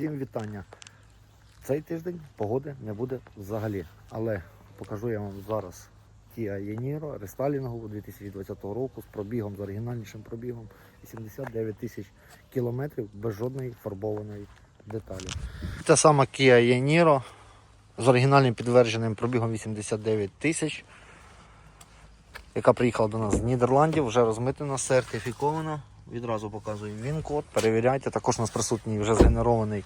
Всім вітання. Цей тиждень погоди не буде взагалі. Але покажу я вам зараз Kia Yeniro рестайлінгову 2020 року з пробігом, з оригінальнішим пробігом 89 тисяч кілометрів без жодної фарбованої деталі. Та сама Kia Yeniro з оригінальним підтвердженим пробігом 89 тисяч, яка приїхала до нас з Нідерландів, вже розмитнена, сертифікована. Відразу показую він-код, перевіряйте. Також у нас присутній вже згенерований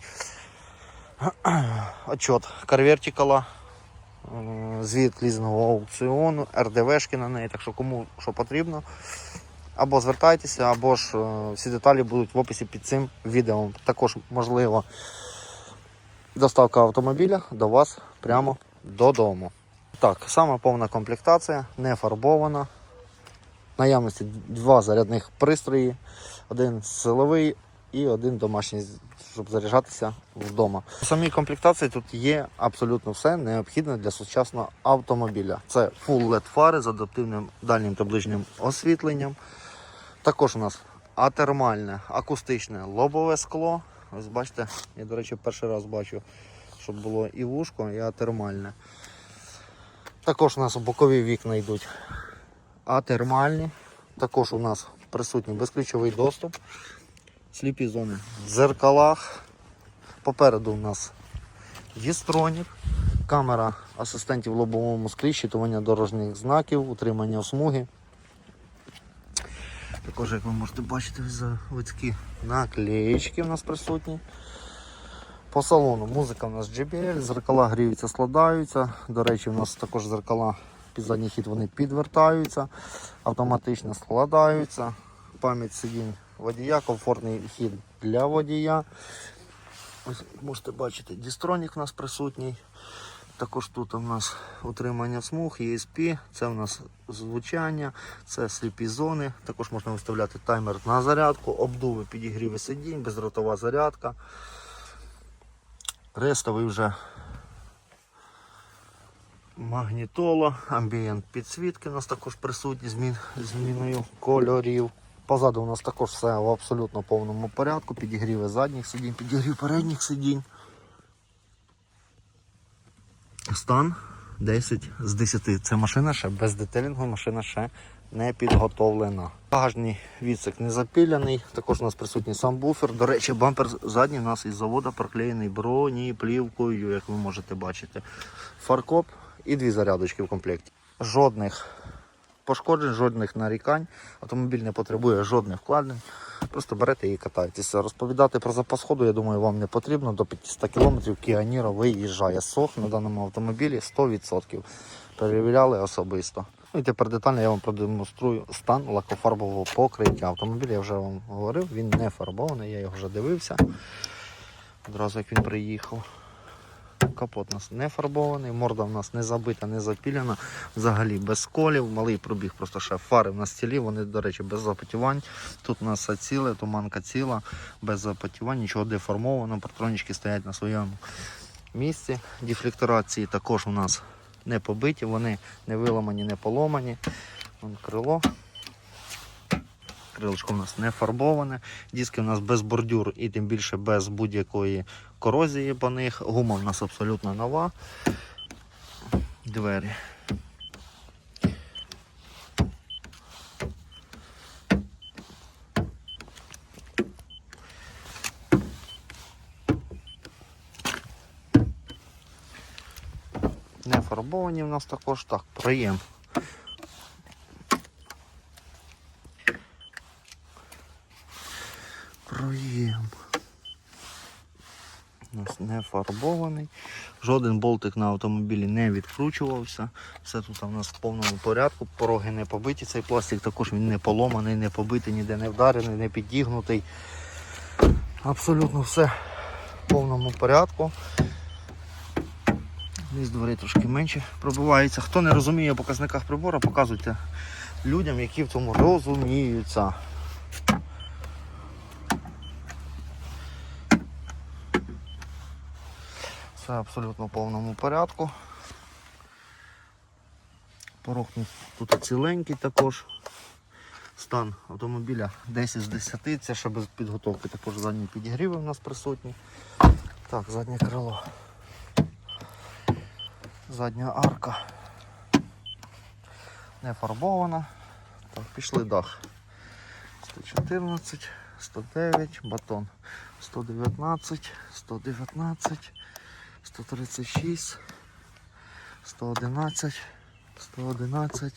отчет е, звіт лізного аукціону, РДВшки на неї, так що кому що потрібно. Або звертайтеся, або ж е, всі деталі будуть в описі під цим відео. Також можливо доставка автомобіля до вас прямо додому. Так, сама повна комплектація, не фарбована. Наявності два зарядних пристрої, один силовий і один домашній, щоб заряджатися вдома. У самій комплектації тут є абсолютно все необхідне для сучасного автомобіля. Це Full LED фари з адаптивним дальнім та ближнім освітленням. Також у нас атермальне, акустичне лобове скло. Ось бачите, я, до речі, перший раз бачу, щоб було і вушко, і атермальне. Також у нас бокові вікна йдуть атермальні. Також у нас присутній безключовий доступ. Сліпі зони в дзеркалах. Попереду у нас дістронік, камера асистентів в лобовому склі, щитування дорожніх знаків, утримання смуги. Також, як ви можете бачити, заводські наклеєчки у нас присутні. По салону музика у нас JBL, зеркала гріються, складаються. До речі, у нас також зеркала під задній хід вони підвертаються, автоматично складаються. Пам'ять сидінь водія, комфортний хід для водія. Ось можете бачити, дістронік у нас присутній. Також тут у нас утримання смуг, ESP, це у нас звучання, це сліпі зони. Також можна виставляти таймер на зарядку, обдуви, підігріви сидінь, бездротова зарядка. Рестовий вже магнітола, амбієнт підсвітки у нас також присутні змін, зміною кольорів. Позаду у нас також все в абсолютно повному порядку. Підігріви задніх сидінь, підігрів передніх сидінь. Стан 10 з 10. Це машина ще без детелінгу, машина ще не підготовлена. Багажний відсик не запіляний. Також у нас присутній сам буфер. До речі, бампер задній у нас із заводу проклеєний бронеплівкою, як ви можете бачити. Фаркоп і дві зарядочки в комплекті. Жодних пошкоджень, жодних нарікань. Автомобіль не потребує жодних вкладень. Просто берете і катаєтеся. Розповідати про запас ходу, я думаю, вам не потрібно. До 500 км Niro виїжджає. Сох на даному автомобілі 100%. Перевіряли особисто. Ну і тепер детально я вам продемонструю стан лакофарбового покриття. Автомобіль я вже вам говорив, він не фарбований, я його вже дивився. Одразу як він приїхав. Капот у нас не фарбований, морда у нас не забита, не запілена, взагалі без сколів, малий пробіг, просто ще фари в нас цілі, вони, до речі, без запотівань. Тут у нас ціле, туманка ціла, без запотівань, нічого деформовано, патронічки стоять на своєму місці. Дефлекторації також у нас не побиті, вони не виламані, не поломані. Вон крило. Крилочко у нас не фарбоване, диски у нас без бордюр і тим більше без будь-якої корозії по них. Гума у нас абсолютно нова. Двері. Не фарбовані в нас також так, проєм. Проєм. У нас не фарбований. Жоден болтик на автомобілі не відкручувався. Все тут у нас в повному порядку. Пороги не побиті. Цей пластик також він не поломаний, не побитий, ніде не вдарений, не підігнутий. Абсолютно все в повному порядку. Низ двері трошки менше пробивається. Хто не розуміє в показниках прибору, показуйте людям, які в цьому розуміються. Все абсолютно в повному порядку. Порог тут ціленький також. Стан автомобіля 10 з 10, це ще без підготовки, також задні підігріви у нас присутні. Так, заднє крило. Задня арка. Не фарбована. Так, пішли дах. 114, 109, батон. 119, 119, 136, 111, 111.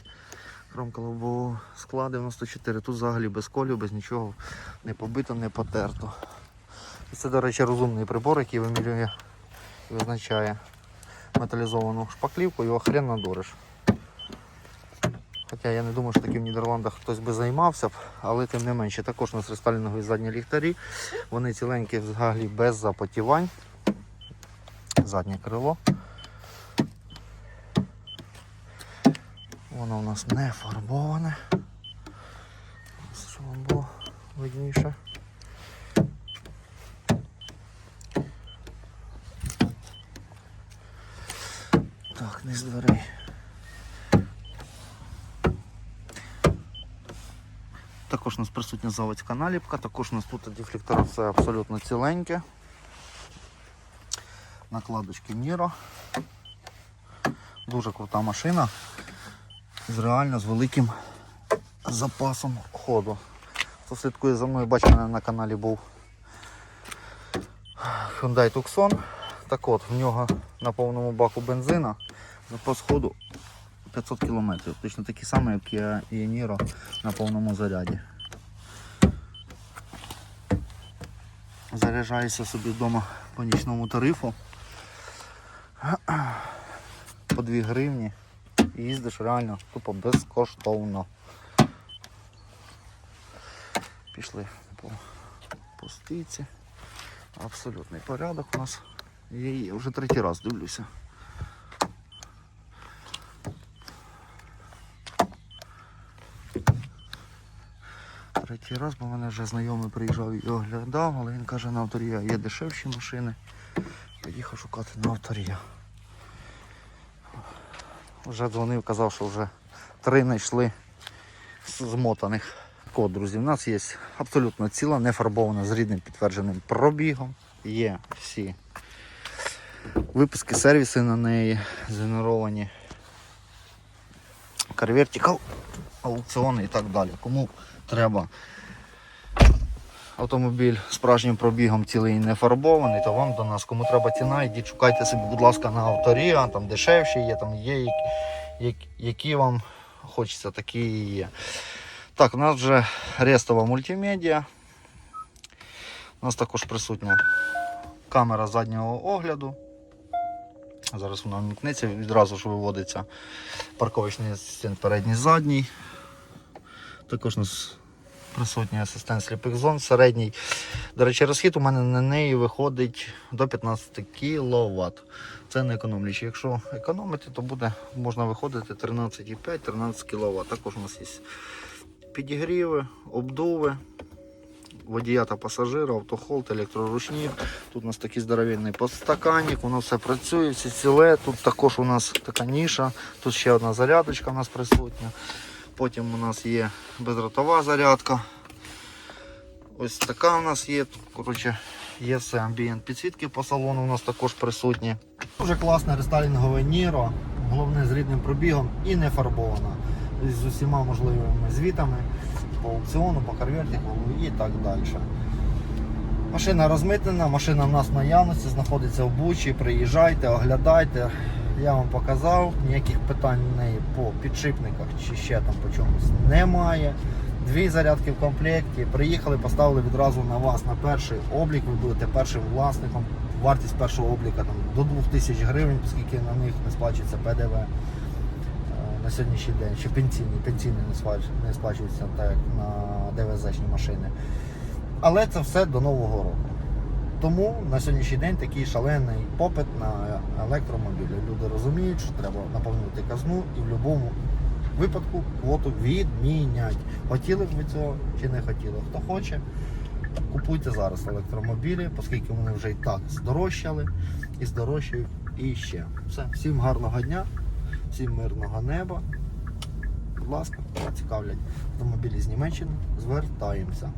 Кромка лобового скла 94. Тут взагалі без колів, без нічого не побито, не потерто. І це, до речі, розумний прибор, який вимірює і визначає металізовану шпаклівку, його хрен надуриш. Хоча я не думаю, що таким в Нідерландах хтось би займався б, але тим не менше, також у нас рестайлінгові задні ліхтарі. Вони ціленькі взагалі без запотівань. Заднє крило. Воно у нас не фарбоване. Щоб було видніше. Так, низ дверей. Також у нас присутня заводська наліпка, також у нас тут дефлектора все абсолютно ціленьке. Накладочки Ніро. Дуже крута машина. З реально з великим запасом ходу. Хто слідкує за мною, бачив, мене на каналі був Hyundai Tucson. Так от, в нього на повному баку бензина запас ходу 500 км. Точно такий самий, як і Niro на повному заряді. Заряджаюся собі вдома по нічному тарифу. По 2 гривні. І їздиш реально тупо безкоштовно. Пішли по, по. Абсолютний порядок у нас. Я я вже третій раз дивлюся. Третій раз, бо в мене вже знайомий приїжджав і оглядав, але він каже, на авторія є дешевші машини. Поїхав шукати на авторія. Вже дзвонив, казав, що вже три знайшли змотаних. Код, друзі, в нас є абсолютно ціла, не фарбована з рідним підтвердженим пробігом. Є всі випуски, сервіси на неї згенеровані. Carvertical, аукціони і так далі. Кому треба автомобіль з справжнім пробігом цілий не фарбований, то вам до нас. Кому треба ціна, йдіть шукайте собі, будь ласка, на авторія, там дешевші є, там є, які, які- вам хочеться, такі і є. Так, у нас вже рестова мультимедіа. У нас також присутня камера заднього огляду. Зараз вона вмікнеться, відразу ж виводиться парковочний асистент передній задній. Також у нас присутній асистент сліпих зон середній. До речі, розхід у мене на неї виходить до 15 кВт. Це не економлячи. Якщо економити, то буде можна виходити 13,5-13 кВт. Також у нас є підігріви, обдуви, водія та пасажира, автохолд, електроручник. Тут у нас такий здоровенний подстаканник, воно все працює, все ціле. Тут також у нас така ніша, тут ще одна зарядочка у нас присутня. Потім у нас є безротова зарядка. Ось така у нас є. Тут, коротше, є все амбієнт підсвітки по салону у нас також присутні. Дуже класне рестайлінгове Ніро, головне з рідним пробігом і не фарбована. З усіма можливими звітами по аукціону, по карвертику і так далі. Машина розмитнена, машина в нас наявності, знаходиться в Бучі. Приїжджайте, оглядайте. Я вам показав, ніяких питань в неї по підшипниках чи ще там по чомусь немає. Дві зарядки в комплекті. Приїхали, поставили відразу на вас на перший облік. Ви будете першим власником. Вартість першого обліка там, до 2000 гривень, оскільки на них не сплачується ПДВ е, на сьогоднішній день. Ще пенсійний, пенсійний не сплач- не сплачується так як на ДВЗ-шні машини. Але це все до Нового року. Тому на сьогоднішній день такий шалений попит на електромобілі. Люди розуміють, що треба наповнити казну і в будь-якому випадку квоту відмінять. Хотіли б ви цього чи не хотіли. Хто хоче, купуйте зараз електромобілі, оскільки вони вже і так здорожчали і здорожчають і ще. Все, всім гарного дня, всім мирного неба. Будь ласка, цікавлять автомобілі з Німеччини, звертаємося.